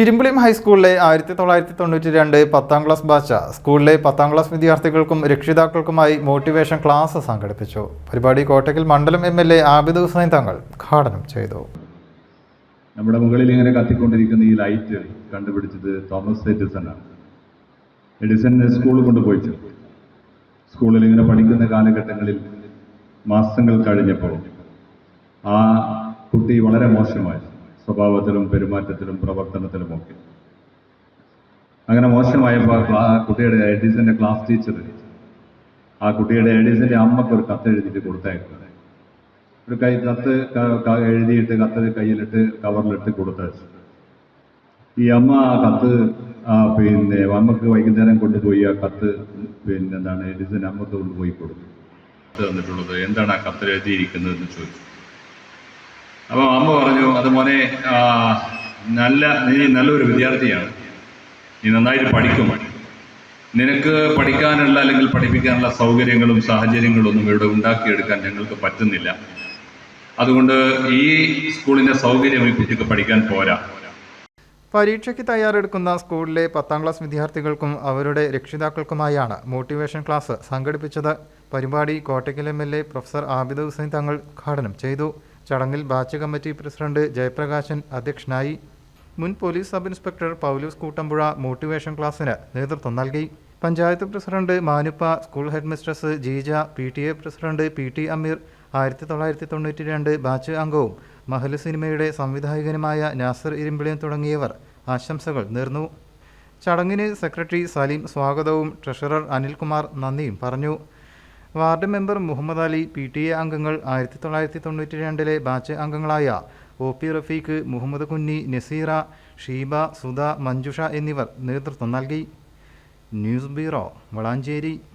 ഇരുമ്പിളിയം ഹൈസ്കൂളിലെ ആയിരത്തി തൊള്ളായിരത്തി തൊണ്ണൂറ്റി രണ്ട് പത്താം ക്ലാസ് ബാച്ച സ്കൂളിലെ പത്താം ക്ലാസ് വിദ്യാർത്ഥികൾക്കും രക്ഷിതാക്കൾക്കുമായി മോട്ടിവേഷൻ ക്ലാസ് സംഘടിപ്പിച്ചു. പരിപാടി കോട്ടയ്ക്കൽ മണ്ഡലം M L A Abid Hussain Thangal ഉദ്ഘാടനം ചെയ്തു. നമ്മുടെ മുകളിൽ ഇങ്ങനെ കത്തിക്കൊണ്ടിരിക്കുന്ന ഈ ലൈറ്റ് കണ്ടുപിടിച്ചത് തോമസ് എഡിസൺ ആണ്. എഡിസൺ സ്കൂളിൽ കൊണ്ടുപോയി സ്കൂളിൽ ഇങ്ങനെ പഠിക്കുന്ന കാലഘട്ടങ്ങളിൽ മാസങ്ങൾ കഴിഞ്ഞപ്പോൾ ആ കുട്ടി വളരെ മോശമായി. സ്വഭാവത്തിലും പെരുമാറ്റത്തിലും പ്രവർത്തനത്തിലുമൊക്കെ അങ്ങനെ മോശമായപ്പോൾ ആ കുട്ടിയുടെ എഡീസിന്റെ ക്ലാസ് ടീച്ചർ ആ കുട്ടിയുടെ എഡീസിന്റെ അമ്മയ്ക്ക് ഒരു കത്ത് എഴുതിയിട്ട് കൊടുത്തയക്കുന്നത് ഒരു കൈ കത്ത് എഴുതിയിട്ട് കത്ത് കയ്യിലിട്ട് കവറിലിട്ട് കൊടുത്തയച്ചു. ഈ അമ്മ ആ കത്ത് പിന്നെ അമ്മയ്ക്ക് വൈകുന്നേരം കൊണ്ടുപോയി ആ കത്ത് പിന്നെ എന്താണ് എഡിസൺ അമ്മയ്ക്ക് കൊണ്ടുപോയി കൊടുത്തു. കത്ത് തന്നിട്ടുള്ളത് എന്താണ് ആ കത്തിൽ എഴുതിയിരിക്കുന്നത് എന്ന് ചോദിച്ചു. അപ്പൊ അമ്മ പറഞ്ഞു അത് മോനെ നല്ല നീ നല്ലൊരു വിദ്യാർത്ഥിയാണ്. നീ നന്നായിട്ട് പഠിക്കും. നിനക്ക് പഠിക്കാനുള്ള അല്ലെങ്കിൽ പഠിപ്പിക്കാനുള്ള സൗകര്യങ്ങളും സാഹചര്യങ്ങളും ഒന്നും ഇവിടെ ഉണ്ടാക്കിയെടുക്കാൻ ഞങ്ങൾക്ക് പറ്റുന്നില്ല. അതുകൊണ്ട് ഈ സ്കൂളിന്റെ സൗകര്യം ഈ കുട്ടിക്ക് പഠിക്കാൻ പോരാ. പരീക്ഷയ്ക്ക് തയ്യാറെടുക്കുന്ന സ്കൂളിലെ പത്താം ക്ലാസ് വിദ്യാർത്ഥികൾക്കും അവരുടെ രക്ഷിതാക്കൾക്കുമായാണ് മോട്ടിവേഷൻ ക്ലാസ് സംഘടിപ്പിച്ചത്. പരിപാടി Kottakkal M L A professor Abid Hussain Thangal ഉദ്ഘാടനം ചെയ്തു. ചടങ്ങിൽ ബാച്ച് കമ്മിറ്റി പ്രസിഡന്റ് ജയപ്രകാശൻ അധ്യക്ഷനായി മുൻ police sub inspector Paulose Koottampuzha motivation ക്ലാസ്സിന് നേതൃത്വം നൽകി. Panchayat president Manuppa school head mistress Jeeja P T A president P T Ameer ആയിരത്തി തൊള്ളായിരത്തി തൊണ്ണൂറ്റി രണ്ട് ബാച്ച് അംഗവും മഹൽ സിനിമയുടെ സംവിധായകനുമായ നാസർ ഇരുമ്പിളിയും തുടങ്ങിയവർ ആശംസകൾ നേർന്നു. ചടങ്ങിന് സെക്രട്ടറി സലീം സ്വാഗതവും ട്രഷറർ അനിൽകുമാർ നന്ദിയും പറഞ്ഞു. Ward member Muhammad Ali P T A അംഗങ്ങൾ ആയിരത്തി തൊള്ളായിരത്തി തൊണ്ണൂറ്റി രണ്ടിലെ ബാച്ച് അംഗങ്ങളായ ഒ പി റഫീഖ് മുഹമ്മദ് കുഞ്ഞി നസീറ ഷീബ സുധ മഞ്ജുഷ എന്നിവർ നേതൃത്വം നൽകി. News bureau Valanchery.